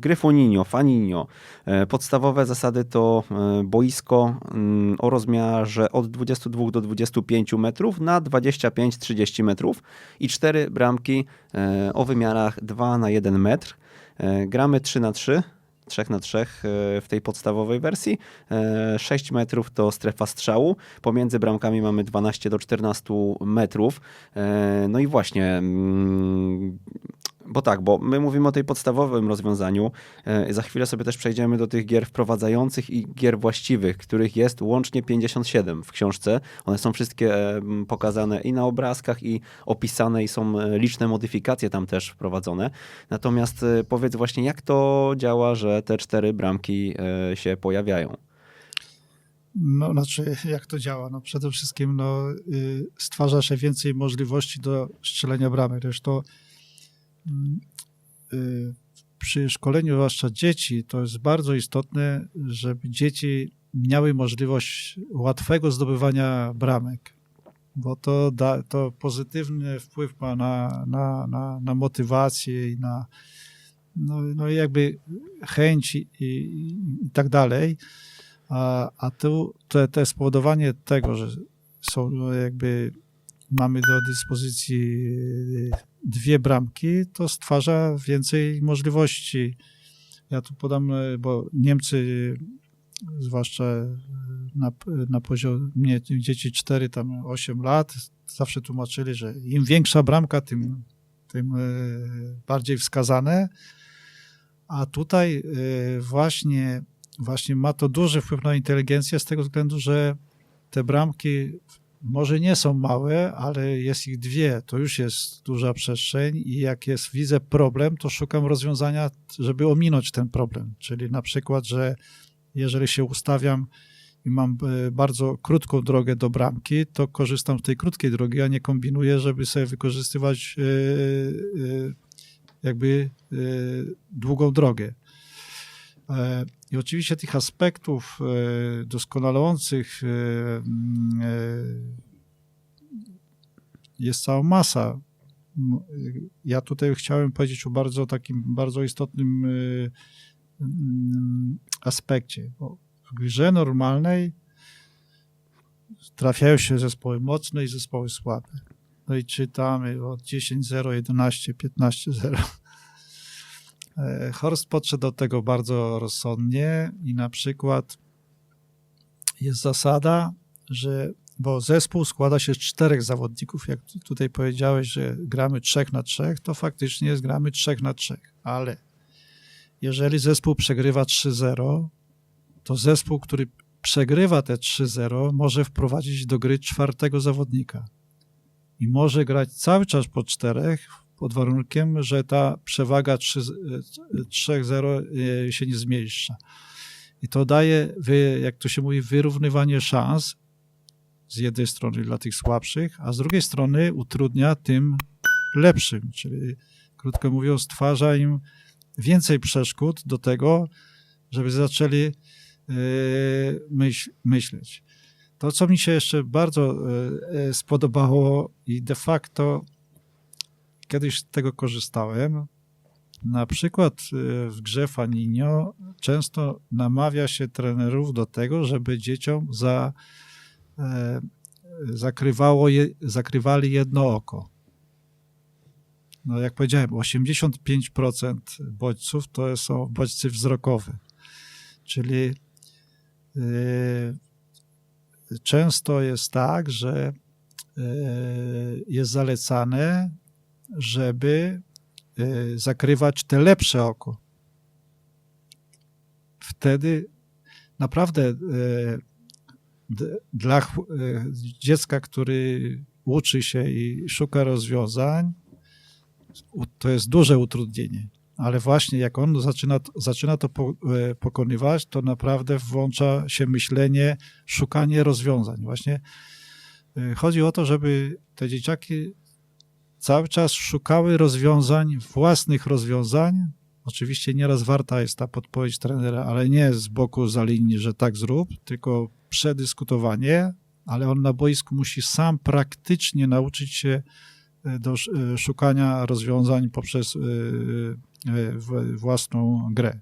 Gryfoninio, faninio. E, Podstawowe zasady to e, boisko mm, o rozmiarze od 22 do 25 metrów na 25-30 metrów i cztery bramki e, o wymiarach 2 na 1 metr. Gramy 3 na 3. 3 na 3 w tej podstawowej wersji. E, 6 metrów to strefa strzału. Pomiędzy bramkami mamy 12 do 14 metrów. No i właśnie, mm, bo tak, bo my mówimy o tej podstawowym rozwiązaniu. E, Za chwilę sobie też przejdziemy do tych gier wprowadzających i gier właściwych, których jest łącznie 57 w książce. One są wszystkie e, pokazane i na obrazkach, i opisane, i są e, liczne modyfikacje tam też wprowadzone. Natomiast powiedz właśnie, jak to działa, że te cztery bramki się pojawiają? No, znaczy, jak to działa? No, przede wszystkim no, y, stwarza się więcej możliwości do strzelenia bramek. Zresztą y, przy szkoleniu zwłaszcza dzieci to jest bardzo istotne, żeby dzieci miały możliwość łatwego zdobywania bramek, bo to, da, to pozytywny wpływ ma na, na, na, na motywację i na no, no jakby chęć i, i, i tak dalej. A, a tu te, te spowodowanie tego, że są no, jakby mamy do dyspozycji y, dwie bramki, to stwarza więcej możliwości. Ja tu podam, y, bo Niemcy, y, zwłaszcza na, na poziomie dzieci 4, tam 8 lat, zawsze tłumaczyli, że im większa bramka, tym, tym bardziej wskazane. A tutaj właśnie właśnie ma to duży wpływ na inteligencję z tego względu, że te bramki może nie są małe, ale jest ich dwie, to już jest duża przestrzeń i jak jest, widzę problem, to szukam rozwiązania, żeby ominąć ten problem. Czyli na przykład, że jeżeli się ustawiam i mam bardzo krótką drogę do bramki, to korzystam z tej krótkiej drogi, a nie kombinuję, żeby sobie wykorzystywać jakby długą drogę. I oczywiście tych aspektów doskonalących jest cała masa. Ja tutaj chciałem powiedzieć o bardzo takim bardzo istotnym aspekcie. Bo w grze normalnej trafiają się zespoły mocne i zespoły słabe. No i czytamy od 10-0, 11, 15-0. Horst podszedł do tego bardzo rozsądnie i na przykład jest zasada, że bo zespół składa się z czterech zawodników. Jak tutaj powiedziałeś, że gramy trzech na trzech, to faktycznie jest gramy trzech na trzech, ale jeżeli zespół przegrywa 3-0, to zespół, który przegrywa te 3-0, może wprowadzić do gry czwartego zawodnika i może grać cały czas po czterech, pod warunkiem, że ta przewaga 3-0 się nie zmniejsza. I to daje, jak to się mówi, wyrównywanie szans z jednej strony dla tych słabszych, a z drugiej strony utrudnia tym lepszym, czyli krótko mówiąc, stwarza im więcej przeszkód do tego, żeby zaczęli myśl, myśleć. To, co mi się jeszcze bardzo spodobało i de facto kiedyś z tego korzystałem. Na przykład w grze Faninio często namawia się trenerów do tego, żeby dzieciom za, e, zakrywało je, zakrywali jedno oko. No jak powiedziałem, 85% bodźców to są bodźce wzrokowe, czyli e, często jest tak, że e, jest zalecane żeby zakrywać te lepsze oko. Wtedy naprawdę dla dziecka, który uczy się i szuka rozwiązań, to jest duże utrudnienie. Ale właśnie jak on zaczyna, zaczyna to pokonywać, to naprawdę włącza się myślenie, szukanie rozwiązań. Właśnie chodzi o to, żeby te dzieciaki cały czas szukały rozwiązań, własnych rozwiązań. Oczywiście nieraz warta jest ta podpowiedź trenera, ale nie z boku za linii, że tak zrób, tylko przedyskutowanie, ale on na boisku musi sam praktycznie nauczyć się do szukania rozwiązań poprzez e, własną grę.